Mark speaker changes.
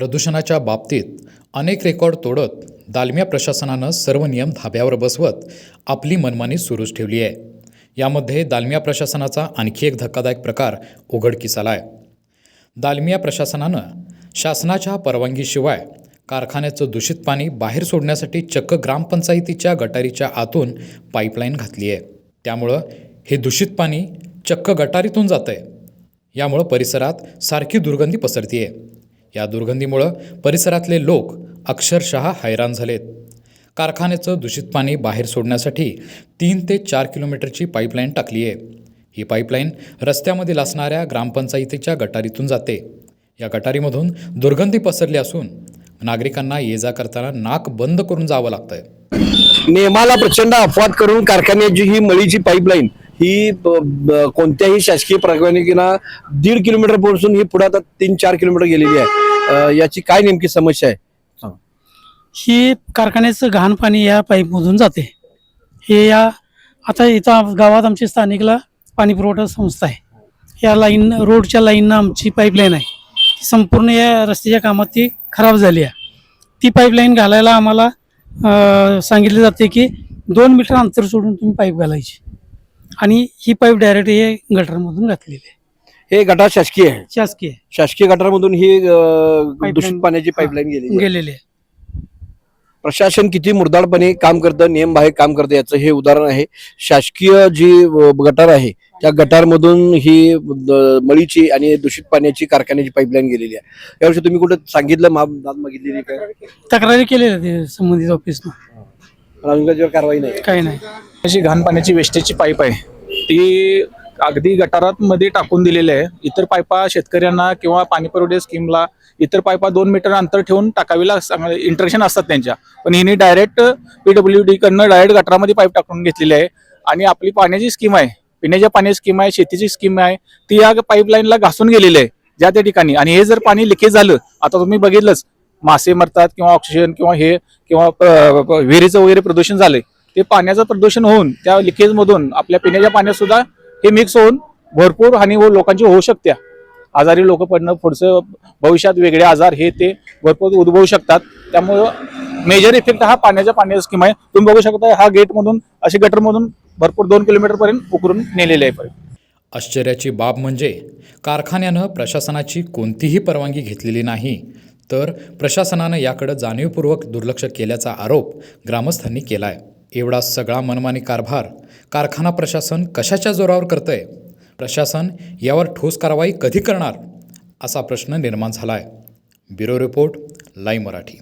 Speaker 1: प्रदूषणाच्या बाबतीत अनेक रेकॉर्ड तोडत दालमिया प्रशासनानं सर्व नियम धाब्यावर बसवत आपली मनमानी सुरूच ठेवली आहे. यामध्ये दालमिया प्रशासनाचा आणखी एक धक्कादायक प्रकार उघडकीस आला आहे. दालमिया प्रशासनानं शासनाच्या परवानगीशिवाय कारखान्याचं दूषित पाणी बाहेर सोडण्यासाठी चक्क ग्रामपंचायतीच्या गटारीच्या आतून पाईपलाईन घातली आहे. त्यामुळं हे दूषित पाणी चक्क गटारीतून जातं आहे यामुळं परिसरात सारखी दुर्गंधी पसरती आहे या दुर्गंधीमुळं परिसरातले लोक अक्षरशः हैराण झालेत. कारखान्याचं दूषित पाणी बाहेर सोडण्यासाठी तीन ते चार किलोमीटरची पाईपलाईन टाकली आहे ही पाईपलाईन रस्त्यामधील असणाऱ्या ग्रामपंचायतीच्या गटारीतून जाते. या गटारीमधून दुर्गंधी पसरली असून नागरिकांना ये जा करताना नाक बंद करून जावं लागतंय.
Speaker 2: नेमाला प्रचंड अपवाद करून कारखान्याची ही मळीची पाईपलाईन ही ब- ब- कोणत्याही शासकीय परवानगीना दीड किलोमीटर पोहोचून ही पुढे आता तीन चार किलोमीटर गेलेली आहे. याची काय नेमकी समस्या आहे?
Speaker 3: ही कारखान्याचं घाण पाणी या पाईपमधून जाते. हे या आता इथं गावात आमची स्थानिकला पाणी पुरवठा संस्था आहे. या लाईन रोडच्या लाईननं आमची पाईपलाईन आहे. ती संपूर्ण या रस्त्याच्या कामात ती खराब झाली आहे. ती पाईपलाईन घालायला आम्हाला सांगितले जाते की दोन मीटर अंतर सोडून तुम्ही पाईप घालायची. आणि ही पाईप डायरेक्ट हे गटरमधून घातलेली आहे.
Speaker 2: हे गटार शासकीय आहे.
Speaker 3: शासकीय
Speaker 2: शासकीय गटारमधून ही अं, दूषित पाण्याची पाईपलाईन आहे.
Speaker 3: गेलेली आहे.
Speaker 2: प्रशासन किती मुरदाडपणे काम करतं नियमबाह्य काम करतं याचं हे उदाहरण आहे. शासकीय जी अ, गटार आहे त्या गटारमधून ही द- मळीची आणि दूषित पाण्याची कारखान्याची पाईपलाईन गेलेली आहे. याविषयी तुम्ही कुठं सांगितलं माप दाद मागितलेली काय?
Speaker 3: तक्रारी केलेल्या ते संबंधित ऑफिसनं
Speaker 2: पण अजून त्याच्यावर कारवाई नाही.
Speaker 3: काही नाही.
Speaker 4: अशी घाण पाण्याची वेस्टेजची पाईप आहे. ती अगदी गटारात मध्ये टाकून दिलेली आहे. इतर पायपा शेतकऱ्यांना किंवा पाणी पुरवठा स्कीमला इतर पायपा दोन मीटर अंतर ठेवून टाकावीला इंटरेक्शन असतात त्यांच्या. पण हिने डायरेक्ट पीडब्ल्यू डी कडनं डायरेक्ट गटारामध्ये पाईप टाकून घेतलेली आहे. आणि आपली पाण्याची स्कीम आहे. पिण्याच्या पाण्याची स्कीम आहे शेतीची स्कीम आहे. ती या पाईपलाईनला घासून गेलेली आहे ज्या त्या ठिकाणी. आणि हे जर पाणी लिकेज झालं आता तुम्ही बघितलंच मासे मरतात किंवा ऑक्सिजन किंवा हे किंवा प- विहिरीचं वगैरे प्रदूषण झालंय. ते पाण्याचं प्रदूषण होऊन त्या लिकेजमधून आपल्या पिण्याच्या पाण्यात सुद्धा हे मिक्स होऊन भरपूर हानी हो लोकांची होऊ शकते आजारी लोक पडणं पुढचं भविष्यात वेगळे आजार हे ते भरपूर उद्भवू शकतात. त्यामुळं मेजर इफेक्ट हा पाण्याच्या पाण्याचा स्कीम आहे. तुम्ही बघू शकता हा गेटमधून असे गटरमधून भरपूर दोन किलोमीटरपर्यंत उकरून नेलेले आहे पर्यंत
Speaker 1: आश्चर्याची बाब म्हणजे कारखान्यानं प्रशासनाची कोणतीही परवानगी घेतलेली नाही. तर प्रशासनानं याकडं जाणीवपूर्वक दुर्लक्ष केल्याचा आरोप ग्रामस्थांनी केला आहे एवढा सगळा मनमानी कारभार कारखाना प्रशासन कशाच्या जोरावर करतं आहे प्रशासन यावर ठोस कारवाई कधी करणार? असा प्रश्न निर्माण झाला आहे ब्युरो रिपोर्ट लाईव्ह मराठी.